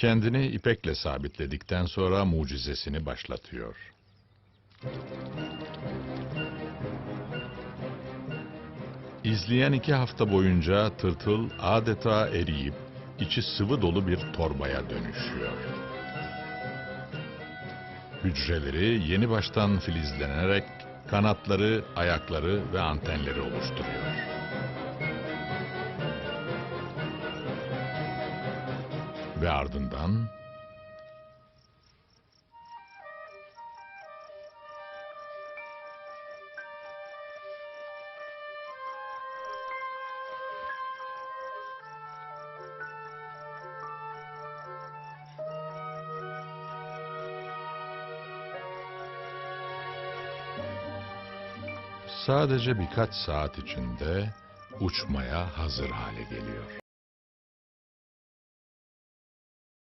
Kendini ipekle sabitledikten sonra mucizesini başlatıyor. İzleyen iki hafta boyunca tırtıl adeta eriyip içi sıvı dolu bir torbaya dönüşüyor. Hücreleri yeni baştan filizlenerek kanatları, ayakları ve antenleri oluşturuyor. Ve ardından sadece birkaç saat içinde uçmaya hazır hale geliyor.